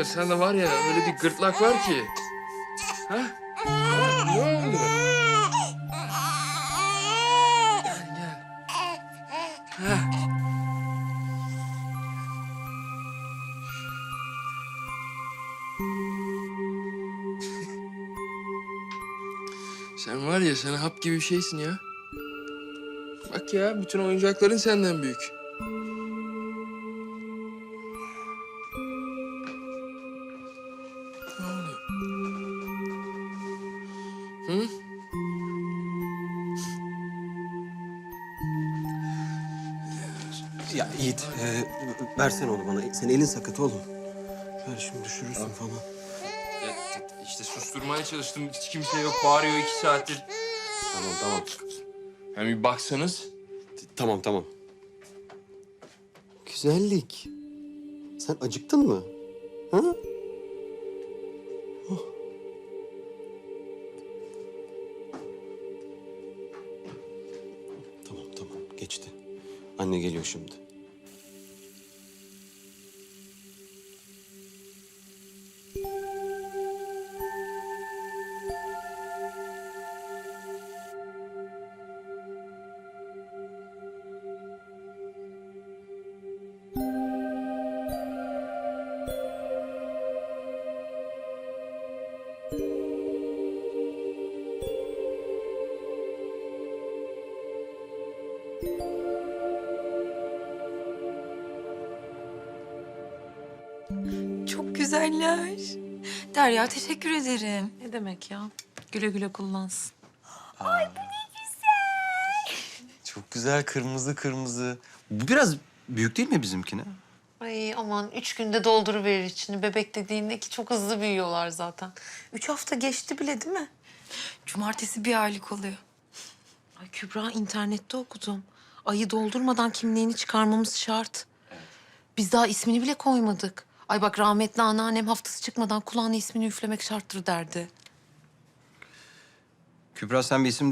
Ee, sen de var ya öyle bir gırtlak var ki. Ha? Ne oldu? Sen var ya sen hap gibi bir şeysin ya. Bak ya bütün oyuncakların senden büyük. Ya Yiğit, e, versene onu bana. Senin elin sakat oğlum. Ver şimdi düşürürsün falan. İşte susturmaya çalıştım. Hiç kimse yok. Bağırıyor iki saattir. Tamam, tamam. Hem bir baksanız. Tamam, tamam. Güzellik. Sen acıktın mı? Ha? Oh. Tamam, tamam. Geçti. Anne geliyor şimdi. Çok güzeller. Derya teşekkür ederim. Ne demek ya? Güle güle kullansın. Çok güzel kırmızı kırmızı. Bu biraz büyük değil mi bizimkine? Ay aman üç günde dolduruverir içini. Bebek dediğinde ki çok hızlı büyüyorlar zaten. Üç hafta geçti bile değil mi? Cumartesi bir aylık oluyor. Ay Kübra internette okudum. Ayı doldurmadan kimliğini çıkarmamız şart. Biz daha ismini bile koymadık. Ay bak rahmetli anneannem haftası çıkmadan kulağına ismini üflemek şarttır derdi. Kübra sen bir isim